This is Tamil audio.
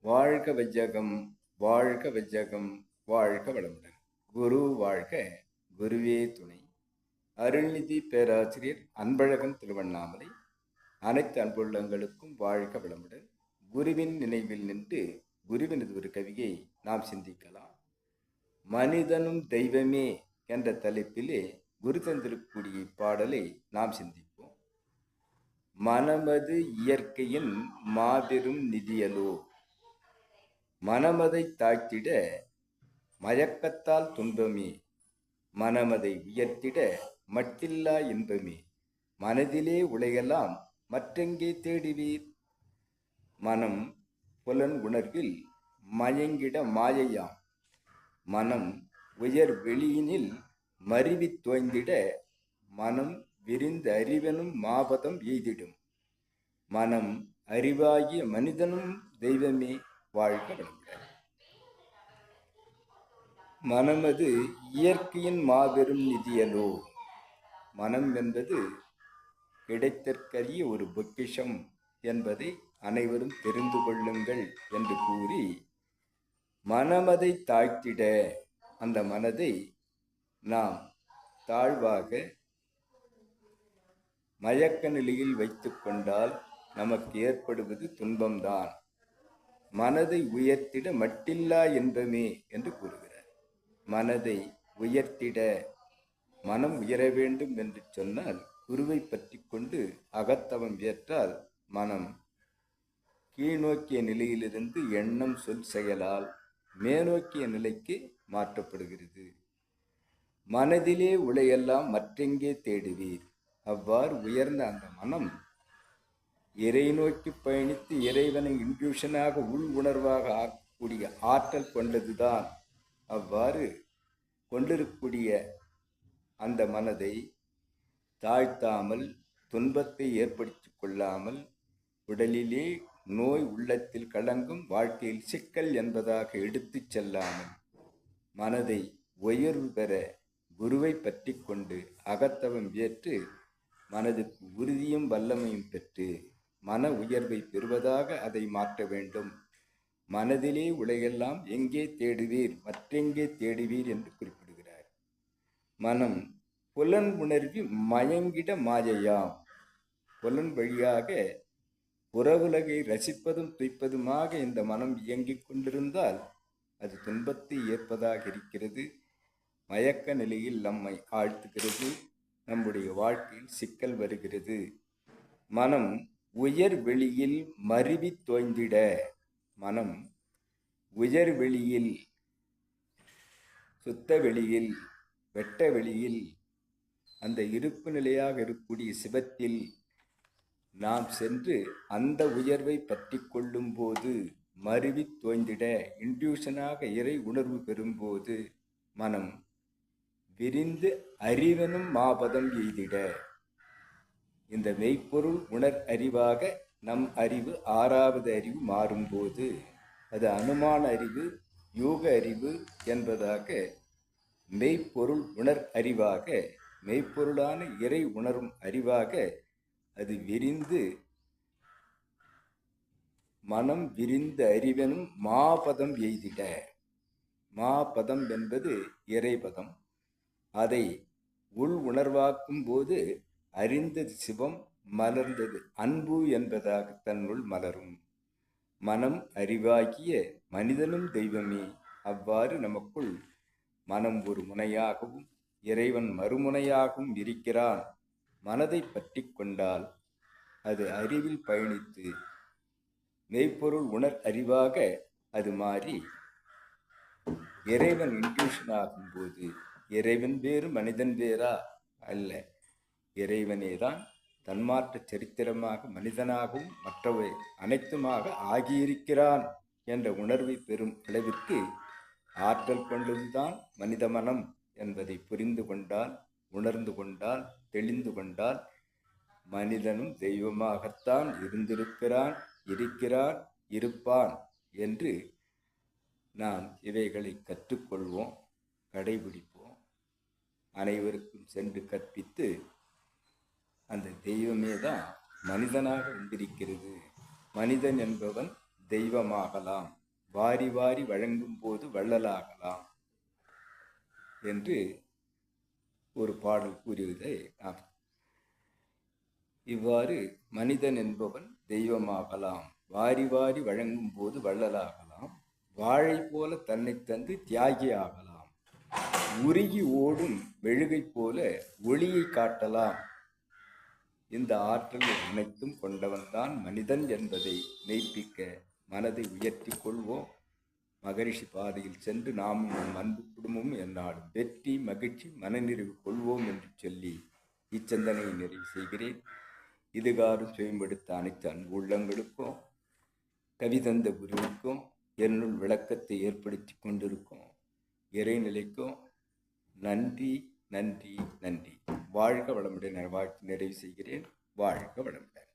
வாழ்க வஜகம் வாழ்க வஜகம் வாழ்க வளமுடன். குரு வாழ்க குருவே துணை. அருள்நிதி பேராசிரியர் அன்பழகன் திருவண்ணாமலை அனைத்து அன்புள்ளங்களுக்கும் வாழ்க வளமுடன். குருவின் நினைவில் நின்று குருவினது ஒரு கவியை நாம் சிந்திக்கலாம். மனிதனும் தெய்வமே என்ற தலைப்பிலே குரு தந்திருக்கூடிய இப்பாடலை நாம் சிந்திப்போம். மனமது இயற்கையின் மாபெரும் நிதியலோ மனமதை தாழ்த்திட மயக்கத்தால் துன்பமே. மனமதை உயர்த்திட மட்டில்லா இன்பமே. மனதிலே உலகெல்லாம் மற்றெங்கே தேடுவீர்? மனம் புலன் உணர்வில் மயங்கிட மாயையாம். மனம் உயர் வெளியினில் மருவித் துவங்கிட மனம் விரிந்த அறிவனும் மாபதம் எய்திடும். மனம் அறிவாகிய மனிதனும் தெய்வமே. வாழ்க மனமது இயற்கையின் மாபெரும் நிதியலோ. மனம் என்பது கிடைத்தற்கரிய ஒரு பொக்கிஷம் என்பதை அனைவரும் தெரிந்து கொள்ளுங்கள் என்று கூறி மனமதை தாழ்த்திட அந்த மனதை நாம் தாழ்வாக மயக்க நிலையில் வைத்து கொண்டால் நமக்கு ஏற்படுவது துன்பம்தான். மனதை உயர்த்திட மட்டில்லா என்பமே என்று கூறுகிறார். மனதை உயர்த்திட மனம் உயர வேண்டும் என்று சொன்னால் குருவை பற்றி கொண்டு அகத்தவம் ஏற்றால் மனம் கீழ்நோக்கிய நிலையிலிருந்து எண்ணம் சொல் செயலால் மேநோக்கிய நிலைக்கு மாற்றப்படுகிறது. மனதிலே உலையெல்லாம் மற்றெங்கே தேடுவீர்? அவ்வாறு உயர்ந்த அந்த மனம் இறை நோக்கி பயணித்து இறைவனை இன்ட்யூஷனாக உள் உணர்வாக ஆக்கக்கூடிய ஆற்றல் கொண்டதுதான் அவ்வாறு கொண்டிருக்கக்கூடிய அந்த மனதை தாழ்த்தாமல் துன்பத்தை ஏற்படுத்தி கொள்ளாமல் உடலிலே நோய் உள்ளத்தில் கலங்கும் வாழ்க்கையில் சிக்கல் என்பதாக எடுத்துச் செல்லாமல் மனதை உயர்வு பெற குருவை பற்றி கொண்டு அகத்தவம் ஏற்று மனதுக்கு உறுதியும் வல்லமையும் பெற்று மன உயர்வை பெறுவதாக அதை மாற்ற வேண்டும். மனதிலே உலகெல்லாம் எங்கே தேடுவீர்? மற்றெங்கே தேடுவீர்? என்று குறிப்பிடுகிறார். மனம் புலன் உணர்வி மயங்கிட மாயையாம். புலன் வழியாக புறவுலகை ரசிப்பதும் துய்ப்பதுமாக இந்த மனம் இயங்கிக் கொண்டிருந்தால் அது துன்பத்தை ஏற்பதாக இருக்கிறது. மயக்க நிலையில் நம்மை ஆழ்த்துகிறது. நம்முடைய வாழ்க்கையில் சிக்கல் வருகிறது. மனம் உயர் வெளியில் மருவி தோய்ந்திட. மனம் உயர் வெளியில் சுத்த வெளியில் வெட்ட வெளியில் அந்த இருப்பு நிலையாக இருக்கக்கூடிய சிவத்தில் நாம் சென்று அந்த உயர்வை பற்றி கொள்ளும் போது மருவி தோய்ந்திட இன்ட்யூஷனாக இறை உணர்வு பெறும்போது மனம் விரிந்து அறிவனும் மாபதம் எய்திட. இந்த மெய்ப்பொருள் உணர் அறிவாக நம் அறிவு ஆறாவது அறிவு மாறும்போது அது அனுமான அறிவு யோக அறிவு என்பதாக மெய்ப்பொருள் உணர் அறிவாக மெய்ப்பொருளான இறை உணரும் அறிவாக அது விரிந்து மனம் விரிந்த அறிவெனும் மாபதம் எய்திட. மாபதம் என்பது இறைபதம். அதை உள் உணர்வாக்கும் போது அறிந்தது சிவம் மலர்ந்தது அன்பு என்பதாக தன்னுள் மலரும். மனம் அறிவாகிய மனிதனும் தெய்வமே. அவ்வாறு நமக்குள் மனம் ஒரு முனையாகவும் இறைவன் மறுமுனையாகவும் இருக்கிறான். மனதை பற்றி கொண்டால் அது அறிவில் பயணித்து மெய்ப்பொருள் உணர் அறிவாக அது மாறி இறைவன் இன்ட்யூஷன் ஆகும்போது இறைவன் வேறு மனிதன் வேறா அல்ல. இறைவனே தான் தன்மாற்ற சரித்திரமாக மனிதனாகவும் மற்றவை அனைத்துமாக ஆகியிருக்கிறான் என்ற உணர்வை பெறும் அளவிற்கு ஆற்றல் கொண்டதுதான் மனித மனம் என்பதை புரிந்து கொண்டால் உணர்ந்து கொண்டால் தெளிந்து கொண்டால் மனிதனும் தெய்வமாகத்தான் இருந்திருக்கிறான் இருக்கிறான் இருப்பான் என்று நாம் இவைகளை கற்றுக்கொள்வோம் கடைபிடிப்போம். அனைவருக்கும் சென்று கற்பித்து அந்த தெய்வமே தான் மனிதனாக வந்திருக்கிறது. மனிதன் என்பவன் தெய்வமாகலாம். வாரி வாரி வழங்கும் போது வள்ளலாகலாம் என்று ஒரு பாடல் கூறியதை நாம் இவ்வாறு மனிதன் என்பவன் தெய்வமாகலாம். வாரி வாரி வழங்கும் போது வள்ளலாகலாம். வாழை போல தன்னை தந்து தியாகி ஆகலாம் உருகி ஓடும் மெழுகை போல ஒளியை காட்டலாம். இந்த ஆற்றல் அனைத்தும் கொண்டவன்தான் மனிதன் என்பதை மெய்ப்பிக்க மனதை உயர்த்தி கொள்வோம். மகரிஷி பாதையில் சென்று நாமும் நம் அன்பு குடும்பமும் என்னாலும் வெற்றி மகிழ்ச்சி மனநிறைவு கொள்வோம் என்று சொல்லி இச்சந்தனையை நிறைவு செய்கிறேன். இதுகாரும் சுயம்படுத்த அனைத்து அன்பு உள்ளங்களுக்கும் கவிதந்த குருவுக்கும் என்னுள் விளக்கத்தை ஏற்படுத்தி கொண்டிருக்கும் இறைநிலைக்கும் நன்றி. நன்றி நன்றி. வாழ்க வளமுடன் வாழ்த்து நிறைவு செய்கிறேன். வாழ்க வளமுடன்.